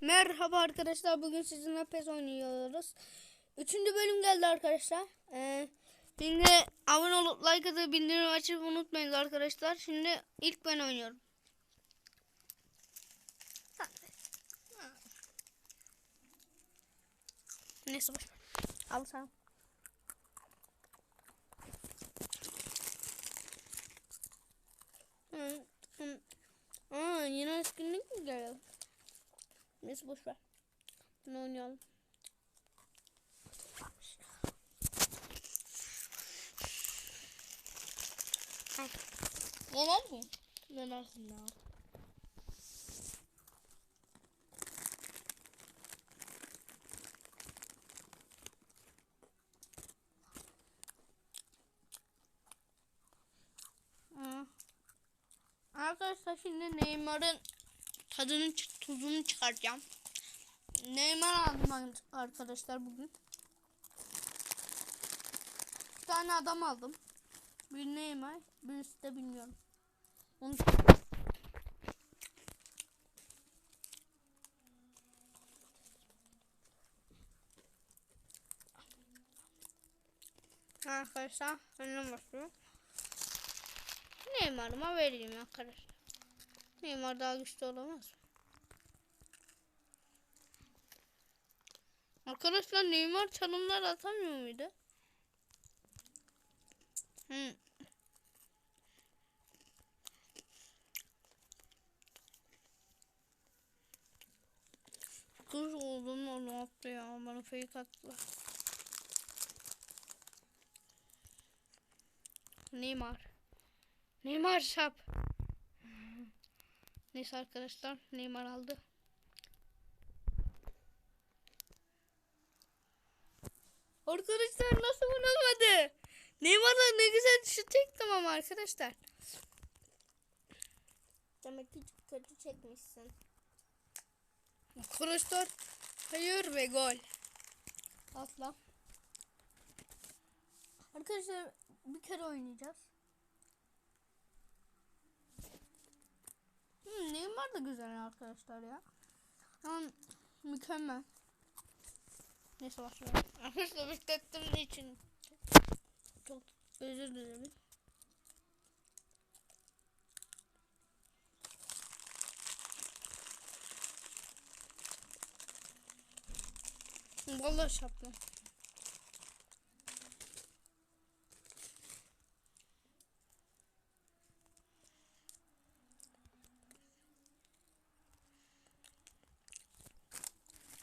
Merhaba arkadaşlar. Bugün sizinle PES oynuyoruz. Üçüncü bölüm geldi arkadaşlar. Ee, şimdi abone olup like atıp bildirim açıp unutmayın arkadaşlar. Şimdi ilk ben oynuyorum. Neyse boş. Al sen. Hı, hı. Aa, yine etkinlik mi geliyor? Neyse boş ver. Bunu oynayalım. Yener mi? Yenersin ya. Arkadaşlar şimdi Neymar'ın tadını çı- tuzunu çıkaracağım. Neymar aldım ar- arkadaşlar bugün. Bir tane adam aldım. Bir Neymar, birisi de bilmiyorum. Onu Arkadaşlar önüne başlıyorum. Neymar'ıma vereyim arkadaşlar. Neymar daha güçlü olamaz mı? Arkadaşlar Neymar çalımlar atamıyor muydu? Hı. Kız oğlum onu attı ya. Bana fake attılar. Neymar. Neymar şap. Neyse arkadaşlar Neymar aldı. Arkadaşlar nasıl vuramadı? Neymar'la ne güzel şut çektim ama arkadaşlar. Demek ki kötü çekmişsin. Arkadaşlar hayır ve gol. Atla. Arkadaşlar bir kere oynayacağız. Hmm, Neymar da güzel arkadaşlar ya. Ama mükemmel. Neyse başlayalım. Arkadaşlar beklettiğim için çok özür dilerim. Vallahi şapla.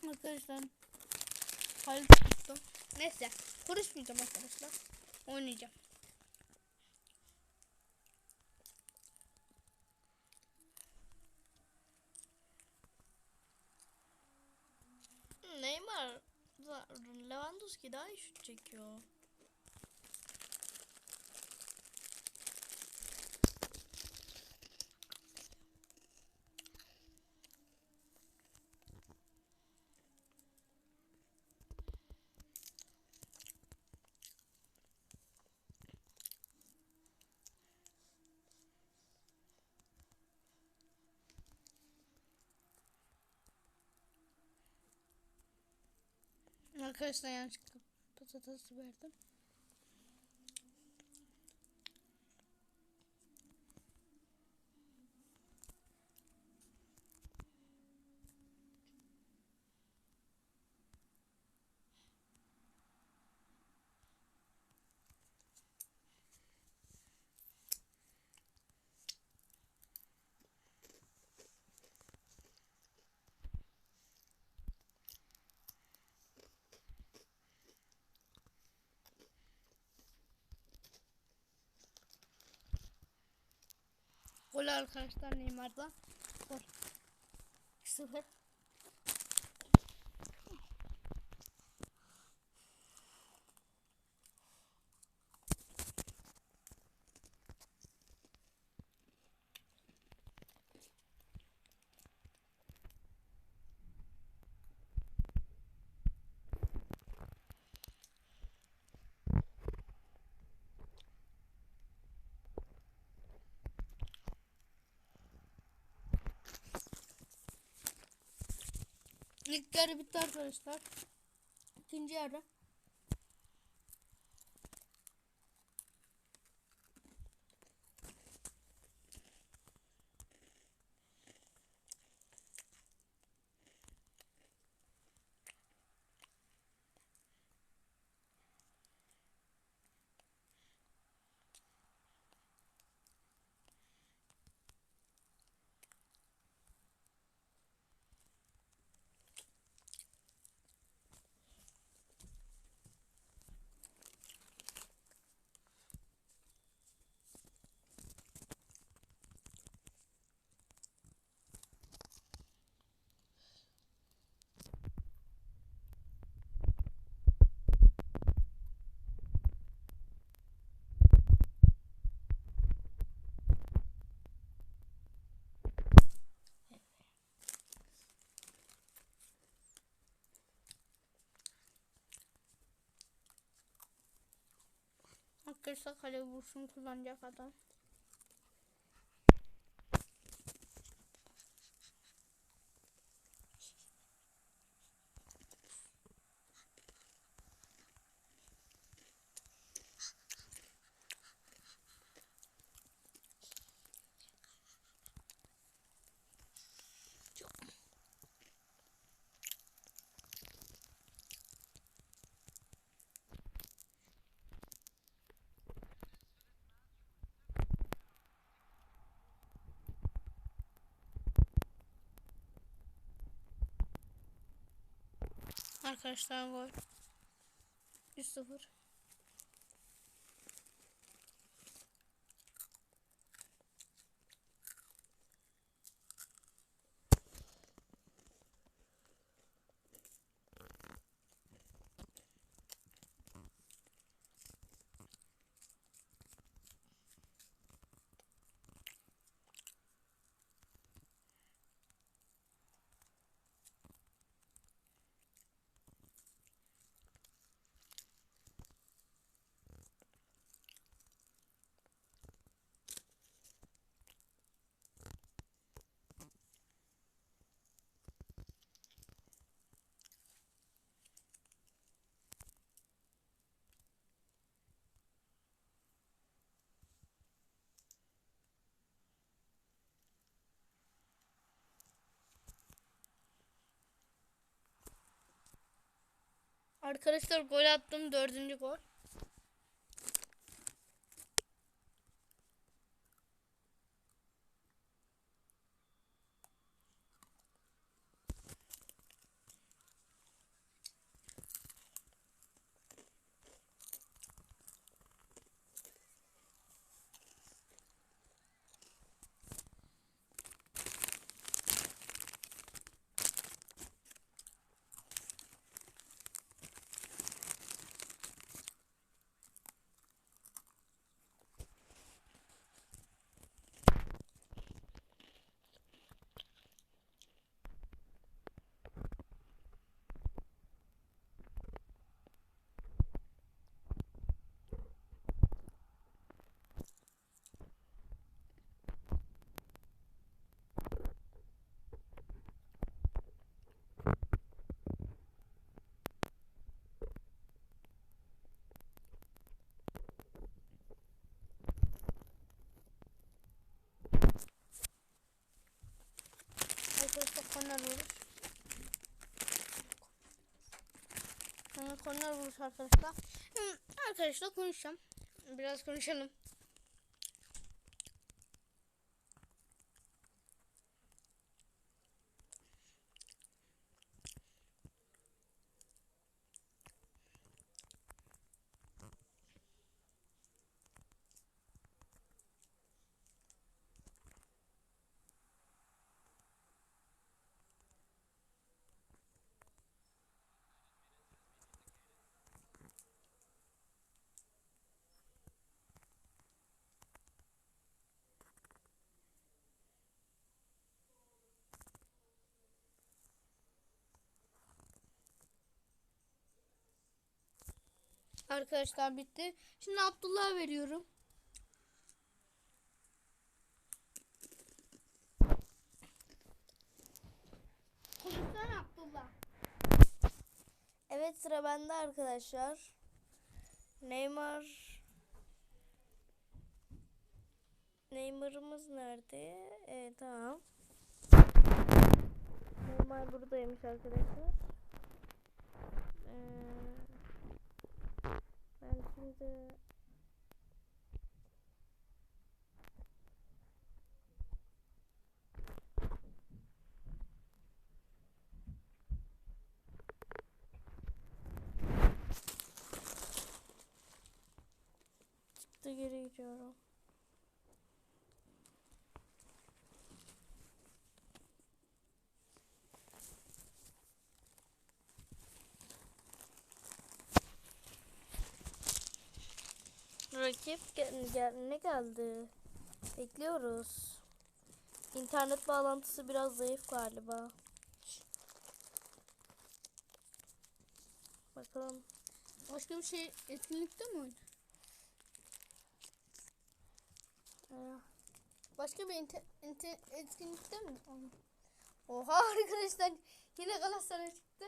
Arkadaşlar. Neyse konuşmayacağım arkadaşlar. Oynayacağım. Neymar Lewandowski daha iyi şut çekiyor. Arkadaşlar yanlışlıkla patates verdim. Gol arkadaşlar Neymar'dan. Gol. 2-0. İlk yarı bitti arkadaşlar. İkinci yarı. Arkadaşlar kale vuruşunu kullanacak adam. Arkadaşlar gol. 3-0. Arkadaşlar gol attım. Dördüncü gol. Arkadaşlar korner vuruş. Sonra korner vuruş arkadaşlar. Arkadaşlar konuşacağım. Biraz konuşalım. Arkadaşlar bitti. Şimdi Abdullah'a veriyorum. Konuşsana Abdullah. Evet sıra bende arkadaşlar. Neymar. Neymar'ımız nerede? Evet tamam. Neymar buradaymış arkadaşlar. Ee, ben şimdi çıktı geri gidiyorum. Rakip gel, gel ne geldi? Bekliyoruz. İnternet bağlantısı biraz zayıf galiba. Bakalım. Başka bir şey etkinlikte mi oyun? Ee, Başka bir inter, inter- etkinlikte mi? Oha arkadaşlar yine Galatasaray çıktı.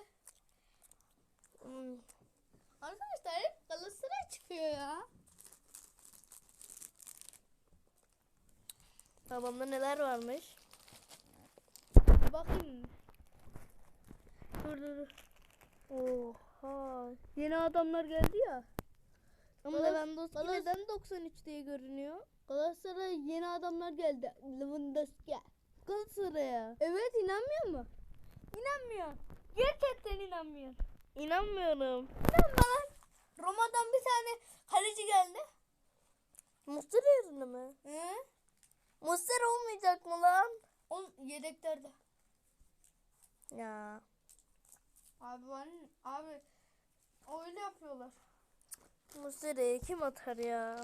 hmm, Arkadaşlar hep Galatasaray çıkıyor ya. Babamda neler varmış? Bakayım. Dur dur dur. Oha. Yeni adamlar geldi ya. Ama Lewandowski Galas- neden 93 diye görünüyor? Galatasaray yeni adamlar geldi. Lewandowski. Galatasaray'a. Evet inanmıyor mu? İnanmıyor. Gerçekten inanmıyor. İnanmıyorum. İnanma lan. Roma'dan bir tane kaleci geldi. Muslera yerine mi? He? Muslera olmayacak mı lan? On yedeklerde. Ya. Abi var abi öyle yapıyorlar. Muslera'yı kim atar ya?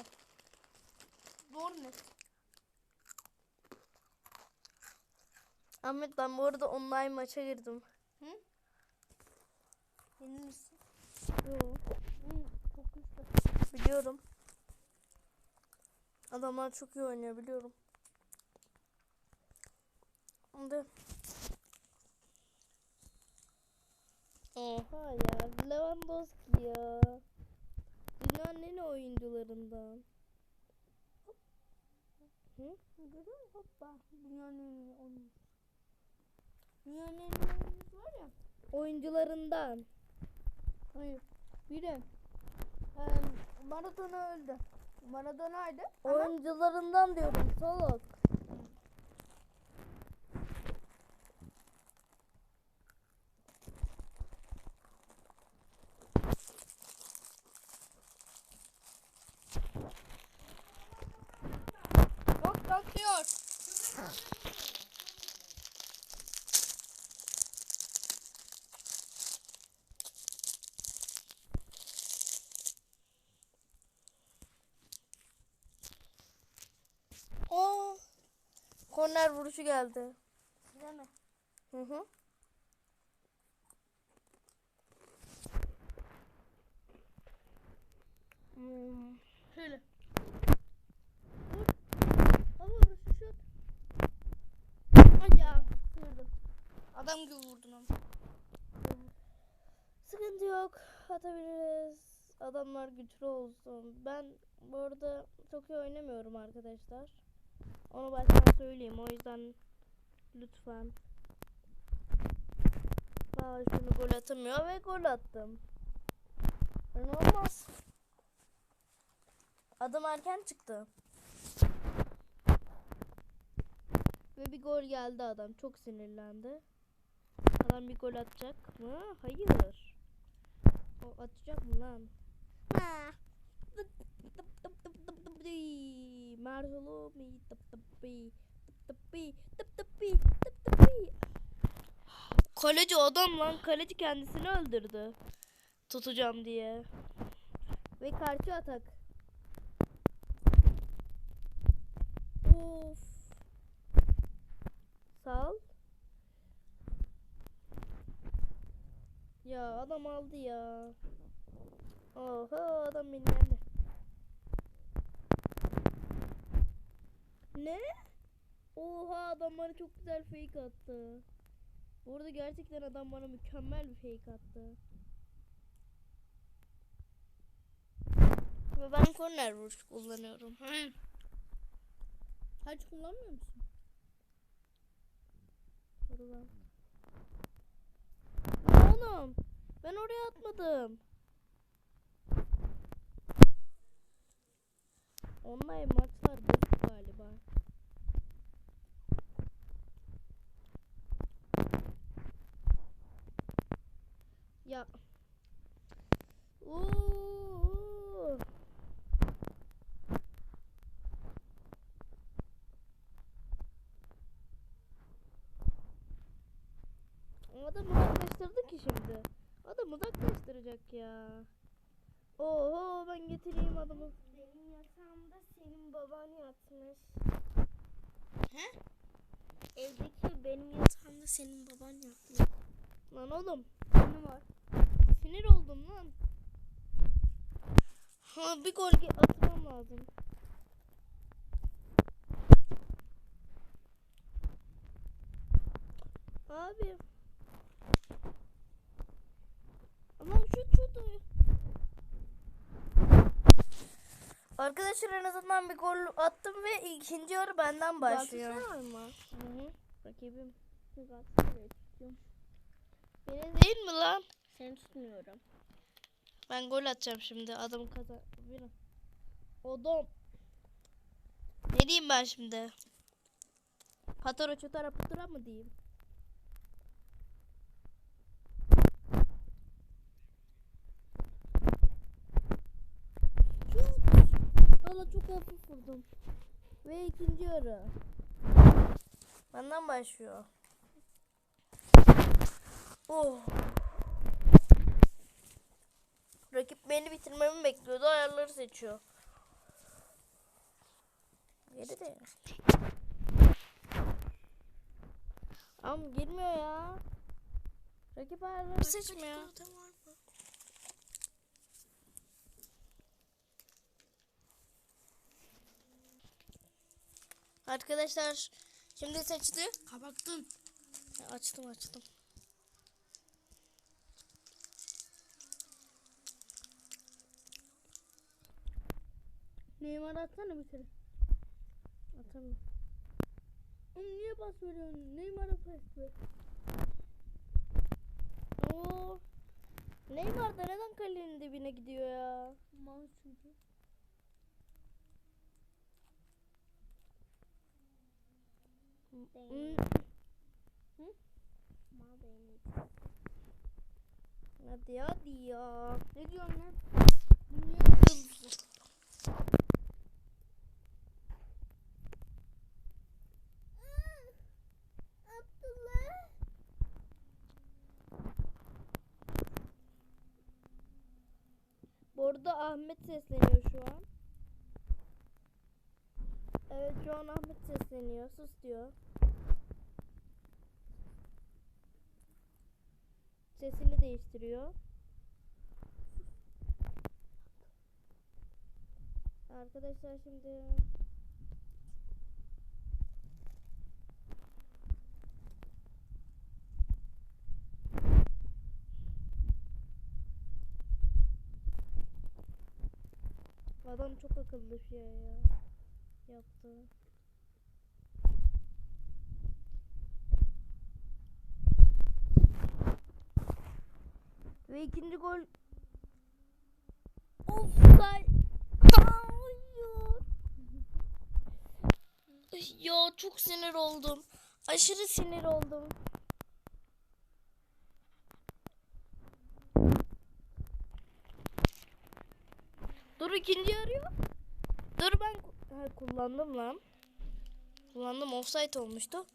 Doğru net. Ahmet ben bu arada online maça girdim. Hı? Yenilirsin. Yok. Hı, çok güçlü. Biliyorum. Adamlar çok iyi oynuyor biliyorum. Şimdi. Oha ya Lewandowski ya. Dünyanın en oyuncularından. Hı? Görüyor musun? Hoppa. Dünyanın en oyuncusu. Dünyanın en oyuncusu var ya. Oyuncularından. Hayır. Biri. Ee, Maradona öldü. Maradona'ydı. Oyuncularından diyorum salak. yok kalkıyor. Aa, korner vuruşu geldi. Size mi? Hı hı. Hmm. Şöyle. Vur. Hava vuruşu şut. Ay ya. Sıyırdım. Adam gibi vurdun ama. Sıkıntı yok. Atabiliriz. Adamlar güçlü olsun. Ben bu arada çok iyi oynamıyorum arkadaşlar. Onu baştan söyleyeyim. O yüzden lütfen. Daha şunu gol atamıyor ve gol attım. Olmaz. Adam erken çıktı. Ve bir gol geldi adam. Çok sinirlendi. Adam bir gol atacak mı? Hayır. O atacak mı lan? Marzolo mi tıp tıppi tıp tıppi tıp tıppi tıp tıppi Kaleci adam lan kaleci kendisini öldürdü. Tutacağım diye. Ve karşı atak. Of. Sal. Ya adam aldı ya. Oha adam beni. Ne? Oha adam bana çok güzel fake attı. Bu arada gerçekten adam bana mükemmel bir fake attı. Ve ben corner vuruş kullanıyorum. Hı. Hiç kullanmıyor musun? Buradan. Oğlum ben oraya atmadım. Online maçlar galiba. Ya. Oo. Adam uzaklaştırdı ki şimdi. Adam uzaklaştıracak ya. Oho ben getireyim adamı. Benim yatağımda senin baban yatmış. He? Evdeki benim yatağımda senin baban yatmış. Lan oğlum Ne var? Sinir oldum lan. Ha bir gol atmam lazım. Abi. Aman şut şut. Arkadaşlar en azından bir gol attım ve ikinci yarı benden başlıyor. Galatasaray mı? Hı hı. Rakibim. Benim değil mi lan? Seni tutmuyorum. Ben gol atacağım şimdi. Adamı kazan. Bir Odom. Ne diyeyim ben şimdi? Patara çotara pıtıra mı diyeyim? Valla çok hafif vurdum. Ve ikinci yarı. Benden başlıyor. Oh. Rakip beni bitirmemi bekliyordu. Ayarları seçiyor. Geri de. Ama girmiyor ya. Rakip ayarları seçmiyor. Arkadaşlar şimdi seçti. Kapattın. Açtım açtım. Neymar atsana bir kere. Atamıyorum. Oğlum niye pas veriyorsun? Neymar'a pas ver. Oo. Neymar da neden kalenin dibine gidiyor ya? Mal çünkü. Hmm, Mal benim. Hadi hadi ya. Ne diyorsun lan? Abdullah. Bu arada Ahmet sesleniyor şu an. Evet şu an Ahmet sesleniyor. Sus diyor. Sesini değiştiriyor. Arkadaşlar şimdi adam çok akıllı şey ya yaptı. Ve ikinci gol Offside. Ya çok sinir oldum. Aşırı sinir oldum. İkinci arıyor. Dur ben ha, kullandım lan. Kullandım offside olmuştu.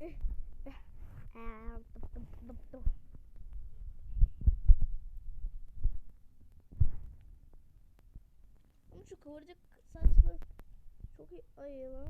Ama şu kıvırcık saçlı çok iyi ayı lan.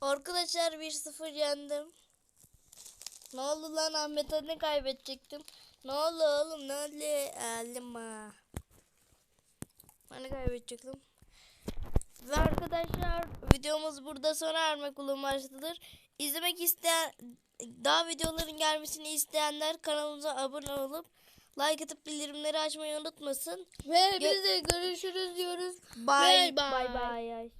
Arkadaşlar 1-0 yendim. Ne oldu lan Ahmet Ali kaybedecektim. Ne oldu oğlum ne oldu? Aldım ha. Ben de kaybedecektim. Ve arkadaşlar videomuz burada sona ermek bulunmaktadır. İzlemek isteyen daha videoların gelmesini isteyenler kanalımıza abone olup like atıp bildirimleri açmayı unutmasın. Ve biz de görüşürüz diyoruz. Bye Bye bye. bye. bye.